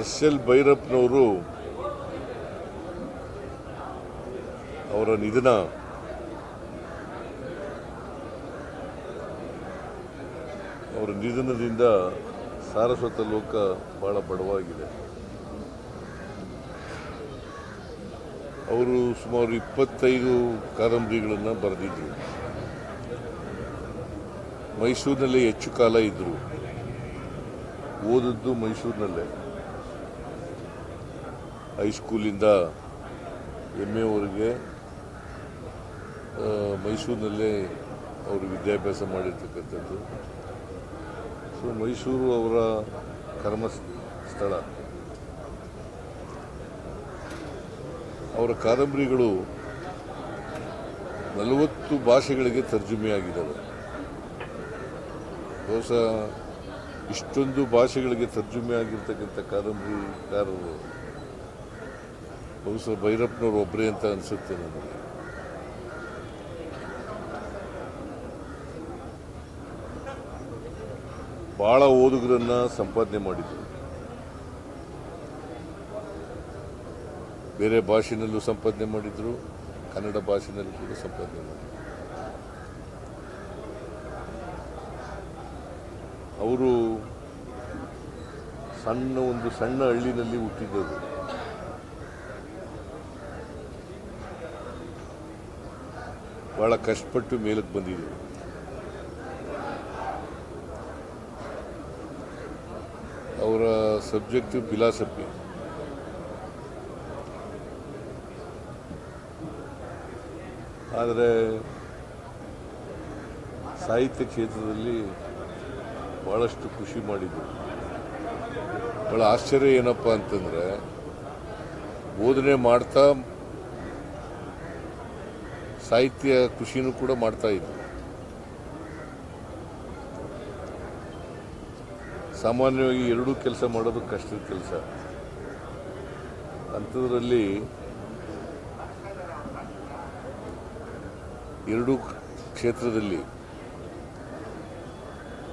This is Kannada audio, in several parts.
ಎಸ್ ಎಲ್ ಭೈರಪ್ಪನವರು ಅವರ ನಿಧನ. ಅವರ ನಿಧನದಿಂದ ಸಾರಸ್ವತ ಲೋಕ ಬಹಳ ಬಡವಾಗಿದೆ. ಅವರು ಸುಮಾರು ಇಪ್ಪತ್ತೈದು ಕಾದಂಬರಿಗಳನ್ನು ಬರೆದಿದ್ದರು ಮೈಸೂರಿನಲ್ಲೇ ಹೆಚ್ಚು ಕಾಲ ಇದ್ದರು ಓದಿದ್ದು ಮೈಸೂರಿನಲ್ಲೇ. ಹೈಸ್ಕೂಲಿಂದ ಎಂ ಎವರೆಗೆ ಮೈಸೂರಿನಲ್ಲೇ ಅವರು ವಿದ್ಯಾಭ್ಯಾಸ ಮಾಡಿರ್ತಕ್ಕಂಥದ್ದು. ಸೊ ಮೈಸೂರು ಅವರ ಕರ್ಮ ಸ್ಥಳ ಅವರ ಕಾದಂಬರಿಗಳು ನಲವತ್ತು ಭಾಷೆಗಳಿಗೆ ತರ್ಜುಮೆಯಾಗಿದ್ದಾವೆ. ಬಹುಶಃ ಇಷ್ಟೊಂದು ಭಾಷೆಗಳಿಗೆ ತರ್ಜುಮೆ ಆಗಿರ್ತಕ್ಕಂಥ ಕಾದಂಬರಿಕಾರರು ಬಹುಶಃ ಭೈರಪ್ಪನವರು ಒಬ್ಬರೇ ಅಂತ ಅನಿಸುತ್ತೆ ನನಗೆ. ಬಹಳ ಓದುಗರನ್ನ ಸಂಪಾದನೆ ಮಾಡಿದ್ರು. ಬೇರೆ ಭಾಷೆನಲ್ಲೂ ಸಂಪಾದನೆ ಮಾಡಿದ್ರು, ಕನ್ನಡ ಭಾಷೆನಲ್ಲೂ ಕೂಡ ಸಂಪಾದನೆ ಮಾಡಿದ್ರು. ಅವರು ಸಣ್ಣ ಒಂದು ಸಣ್ಣ ಹಳ್ಳಿನಲ್ಲಿ ಹುಟ್ಟಿದ್ದವರು ಬಹಳ ಕಷ್ಟಪಟ್ಟು ಮೇಲಕ್ಕೆ ಬಂದಿದ್ದೀವಿ. ಅವರ ಸಬ್ಜೆಕ್ಟ್ ಫಿಲಾಸಫಿ ಆದರೆ ಸಾಹಿತ್ಯ ಕ್ಷೇತ್ರದಲ್ಲಿ ಭಾಳಷ್ಟು ಖುಷಿ ಮಾಡಿದ್ರು. ಭಾಳ ಆಶ್ಚರ್ಯ ಏನಪ್ಪ ಅಂತಂದರೆ, ಬೋಧನೆ ಮಾಡ್ತಾ ಸಾಹಿತ್ಯ ಕೃಷಿನೂ ಕೂಡ ಮಾಡ್ತಾ ಇದ್ದರು ಸಾಮಾನ್ಯವಾಗಿ ಎರಡೂ ಕೆಲಸ ಮಾಡೋದು ಕಷ್ಟದ ಕೆಲಸ. ಅಂಥದ್ರಲ್ಲಿ ಎರಡೂ ಕ್ಷೇತ್ರದಲ್ಲಿ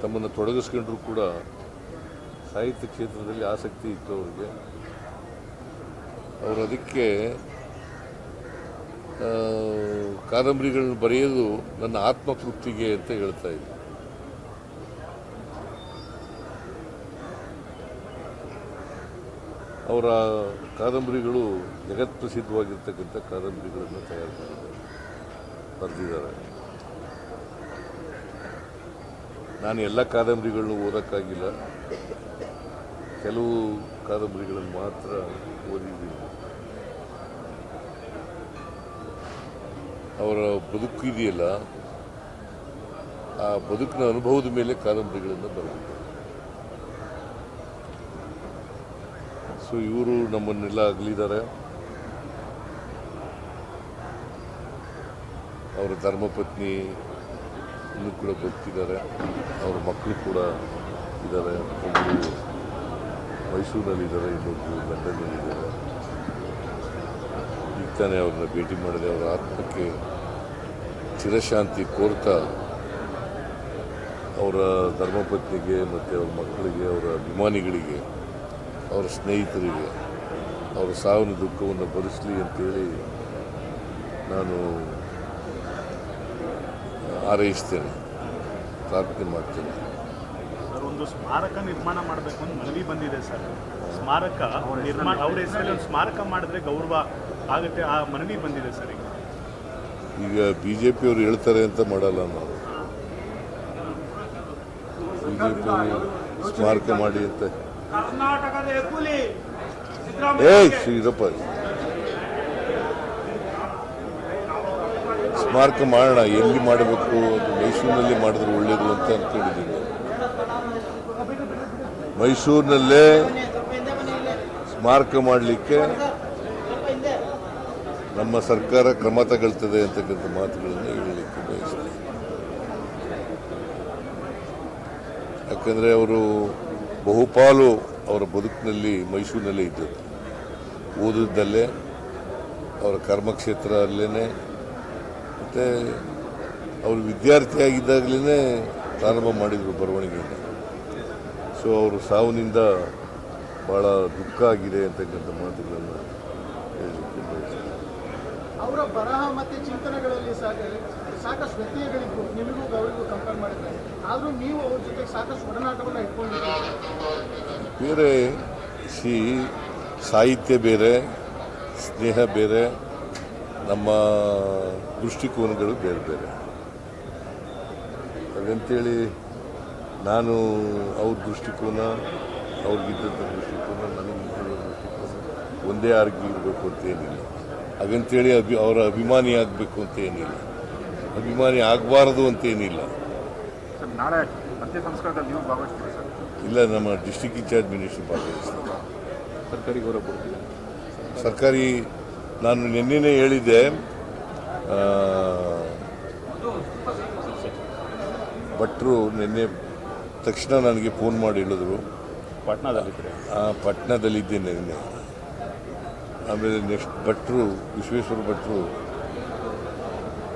ತಮ್ಮನ್ನು ತೊಡಗಿಸ್ಕೊಂಡ್ರೂ ಕೂಡ ಸಾಹಿತ್ಯ ಕ್ಷೇತ್ರದಲ್ಲಿ ಆಸಕ್ತಿ ಇತ್ತು ಅವರಿಗೆ ಅವರು ಅದಕ್ಕೆ ಕಾದಂಬರಿಗಳನ್ನ ಬರೆಯೋದು ನನ್ನ ಆತ್ಮತೃಪ್ತಿಗೆ ಅಂತ ಹೇಳ್ತಾ ಇದ್ದೆ. ಅವರ ಕಾದಂಬರಿಗಳು ಜಗತ್ ಪ್ರಸಿದ್ಧವಾಗಿರ್ತಕ್ಕಂಥ ಕಾದಂಬರಿಗಳನ್ನು ತಯಾರು ಮಾಡಿದ್ದಾರೆ, ಬರೆದಿದ್ದಾರೆ. ನಾನು ಎಲ್ಲ ಕಾದಂಬರಿಗಳನ್ನು ಓದೋಕ್ಕಾಗಿಲ್ಲ. ಕೆಲವು ಕಾದಂಬರಿಗಳನ್ನು ಮಾತ್ರ ಓದಿದ್ದೀನಿ. ಅವರ ಬದುಕು ಇದೆಯಲ್ಲ, ಆ ಬದುಕಿನ ಅನುಭವದ ಮೇಲೆ ಕಾದಂಬರಿಗಳನ್ನು ಬರೆದಿದ್ದಾರೆ. ಸೊ ಇವರು ನಮ್ಮನ್ನೆಲ್ಲ ಅಗಲಿದ್ದಾರೆ. ಅವರ ಧರ್ಮಪತ್ನಿ ಇನ್ನೂ ಕೂಡ ಬದುಕಿದ್ದಾರೆ. ಅವರ ಮಕ್ಕಳು ಕೂಡ ಇದ್ದಾರೆ. ಒಬ್ಬರು ಮೈಸೂರಿನಲ್ಲಿದ್ದಾರೆ ಇನ್ನೊಬ್ಬರು ಲಂಡನ್ನಲ್ಲಿದ್ದಾರೆ. ತಾನೇ ಅವ್ರನ್ನ ಭೇಟಿ ಮಾಡಿದೆ, ಅವರ ಆತ್ಮಕ್ಕೆ ಚಿರಶಾಂತಿ ಕೋರ್ತಾ ಅವರ ಧರ್ಮಪತ್ನಿಗೆ ಮತ್ತು ಅವರ ಮಕ್ಕಳಿಗೆ, ಅವರ ಅಭಿಮಾನಿಗಳಿಗೆ, ಅವರ ಸ್ನೇಹಿತರಿಗೆ, ಅವರ ಸಾವಿನ ದುಃಖವನ್ನು ಭರಿಸಲಿ ಅಂತೇಳಿ ನಾನು ಹಾರೈಸ್ತೇನೆ, ಪ್ರಾರ್ಥನೆ ಮಾಡ್ತೇನೆ. ಒಂದು ಸ್ಮಾರಕ ನಿರ್ಮಾಣ ಮಾಡಬೇಕು ಅಂತ ಮನವಿ ಬಂದಿದೆ ಸರ್. ಸ್ಮಾರಕ ನಿರ್ಮಾಣ ಅವ್ರ ಹೆಸರಲ್ಲಿ ಒಂದು ಸ್ಮಾರಕ ಮಾಡಿದ್ರೆ ಗೌರವ ಆಗುತ್ತೆ. ಆ ಮನವಿ ಬಂದಿದೆ ಸರ್ ಈಗ. ಈಗ ಬಿ ಜೆ ಪಿಯವರು ಹೇಳ್ತಾರೆ ಅಂತ ಮಾಡಲ್ಲ ನಾವು. ಬಿ ಜೆ ಪಿಯವರು ಸ್ಮಾರಕ ಮಾಡಿ ಅಂತ. ಏಯ್ ಶ್ರೀರಪ್ಪ. ಸ್ಮಾರಕ ಮಾಡೋಣ ಎಲ್ಲಿ ಮಾಡಬೇಕು? ಅದು ಮೈಸೂರಿನಲ್ಲಿ ಮಾಡಿದ್ರೆ ಒಳ್ಳೇದು ಅಂತ ಅನ್ಕೊಂಡಿದ್ದೀನಿ ಮೈಸೂರಿನಲ್ಲೇ ಸ್ಮಾರಕ ಮಾಡಲಿಕ್ಕೆ ನಮ್ಮ ಸರ್ಕಾರ ಕ್ರಮ ತಗೊಳ್ತದೆ ಅಂತಕ್ಕಂಥ ಮಾತುಗಳನ್ನು ಹೇಳಲಿಕ್ಕೆ ಬಯಸ್ತೇನೆ. ಯಾಕಂದರೆ ಅವರು ಬಹುಪಾಲು ಅವರ ಬದುಕಿನಲ್ಲಿ ಮೈಸೂರಿನಲ್ಲೇ ಇದ್ದರು ಓದಿದ್ದಲ್ಲೇ, ಅವರ ಕರ್ಮಕ್ಷೇತ್ರ ಅಲ್ಲೇ ಮತ್ತು ಅವರು ವಿದ್ಯಾರ್ಥಿಯಾಗಿದ್ದಾಗಲೇ ಪ್ರಾರಂಭ ಮಾಡಿದರು ಬರವಣಿಗೆಯನ್ನು ಸೊ ಅವರು ಸಾವಿನಿಂದ ಭಾಳ ದುಃಖ ಆಗಿದೆ ಅಂತಕ್ಕಂಥ ಮಾತುಗಳನ್ನು ಹೇಳಲಿಕ್ಕೆ ಬಯಸ್ತೇನೆ. ಅವರ ಬರಹ ಮತ್ತು ಚಿಂತನೆಗಳಲ್ಲಿ ಸಾಕ ಸಾಕಷ್ಟು ವ್ಯತ್ಯಯಗಳಿದ್ದು ನಿಮಗೂ ಅವರಿಗೂ ಕಂಪೇರ್ ಮಾಡಿದ್ದಾರೆ ಆದರೂ ನೀವು ಅವ್ರ ಜೊತೆಗೆ ಸಾಕಷ್ಟು ಒಡನಾಟವನ್ನು ಇಟ್ಕೊಂಡಿದ್ದೀರಿ. ಬೇರೆ ಸಿ ಸಾಹಿತ್ಯ ಬೇರೆ ಸ್ನೇಹ ಬೇರೆ ನಮ್ಮ ದೃಷ್ಟಿಕೋನಗಳು ಬೇರೆ ಬೇರೆ. ಹಾಗಂತೇಳಿ ನಾನು ಅವ್ರ ದೃಷ್ಟಿಕೋನ ಅವ್ರಿಗಿದ್ದಂಥ ದೃಷ್ಟಿಕೋನ ನನಗೆ ದೃಷ್ಟಿಕೋನ ಒಂದೇ ಆರೋಗ್ಯ ಇರಬೇಕು ಅಂತ ಏನಿಲ್ಲ. ಹಾಗಂತೇಳಿ ಅಭಿ ಅವರ ಅಭಿಮಾನಿ ಆಗಬೇಕು ಅಂತ ಏನಿಲ್ಲ. ಅಭಿಮಾನಿ ಆಗಬಾರದು ಅಂತ ಏನಿಲ್ಲ. ಇಲ್ಲ ನಮ್ಮ ಡಿಸ್ಟಿಕ್ ಇನ್ಚಾರ್ಜ್ ಮಿನಿಸ್ಟರ್ ಭಾಗವಹಿಸ್ತಾರೆ. ಸರ್ಕಾರಿ ಗೌರವ ಸರ್ಕಾರಿ ನಾನು ನಿನ್ನೆ ಹೇಳಿದ್ದೆ ಭಟ್ರು ನಿನ್ನೆ ತಕ್ಷಣ ನನಗೆ ಫೋನ್ ಮಾಡಿ ಹೇಳಿದ್ರು. ಪಟ್ನಾದಲ್ಲಿ ಆ, ಪಟ್ನಾದಲ್ಲಿದ್ದೇನೆ ನಿನ್ನೆ. ಆಮೇಲೆ ನೆಕ್ಸ್ಟ್ ಭಟ್ರು ವಿಶ್ವೇಶ್ವರ ಭಟ್ರು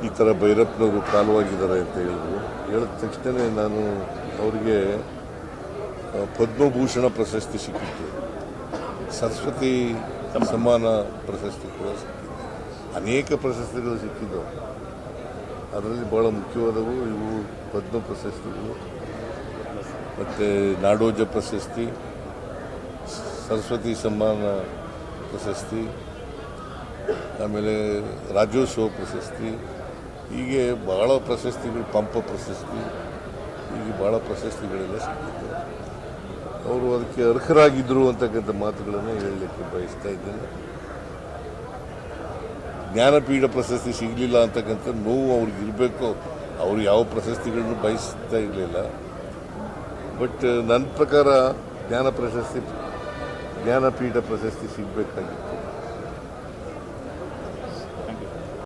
ಈ ಥರ ಭೈರಪ್ಪನವರು ಕಾಲವಾಗಿದ್ದಾರೆ ಅಂತ ಹೇಳಿದ್ರು. ಹೇಳಿದ ತಕ್ಷಣ ನಾನು ಅವರಿಗೆ ಪದ್ಮಭೂಷಣ ಪ್ರಶಸ್ತಿ ಸಿಕ್ಕಿತ್ತು. ಸರಸ್ವತಿ ಸಮ್ಮಾನ ಪ್ರಶಸ್ತಿ ಕೂಡ ಸಿಕ್ಕಿತ್ತು. ಅನೇಕ ಪ್ರಶಸ್ತಿಗಳು ಸಿಕ್ಕಿದ್ದವು. ಅದರಲ್ಲಿ ಭಾಳ ಮುಖ್ಯವಾದವು ಇವು ಪದ್ಮ ಪ್ರಶಸ್ತಿಗಳು. ಮತ್ತು ನಾಡೋಜ ಪ್ರಶಸ್ತಿ, ಸರಸ್ವತಿ ಸಮ್ಮಾನ ಪ್ರಶಸ್ತಿ, ಆಮೇಲೆ ರಾಜ್ಯೋತ್ಸವ ಪ್ರಶಸ್ತಿ, ಹೀಗೆ ಭಾಳ ಪ್ರಶಸ್ತಿಗಳು, ಪಂಪ ಪ್ರಶಸ್ತಿ, ಹೀಗೆ ಭಾಳ ಪ್ರಶಸ್ತಿಗಳೆಲ್ಲ ಸಿಕ್ಕಿತ್ತು ಅವರು ಅದಕ್ಕೆ ಅರ್ಹರಾಗಿದ್ದರು ಅಂತಕ್ಕಂಥ ಮಾತುಗಳನ್ನು ಹೇಳಲಿಕ್ಕೆ ಬಯಸ್ತಾ ಇದ್ದೇನೆ. ಜ್ಞಾನಪೀಠ ಪ್ರಶಸ್ತಿ ಸಿಗಲಿಲ್ಲ ಅಂತಕ್ಕಂಥ ನೋವು ಅವ್ರಿಗೆ ಇರಬೇಕು. ಅವ್ರು ಯಾವ ಪ್ರಶಸ್ತಿಗಳನ್ನು ಬಯಸ್ತಾ ಇರಲಿಲ್ಲ. ಬಟ್ ನನ್ನ ಪ್ರಕಾರ ಜ್ಞಾನ ಪ್ರಶಸ್ತಿ, ಜ್ಞಾನಪೀಠ ಪ್ರಶಸ್ತಿ ಸಿಗಬೇಕಾಗಿತ್ತು.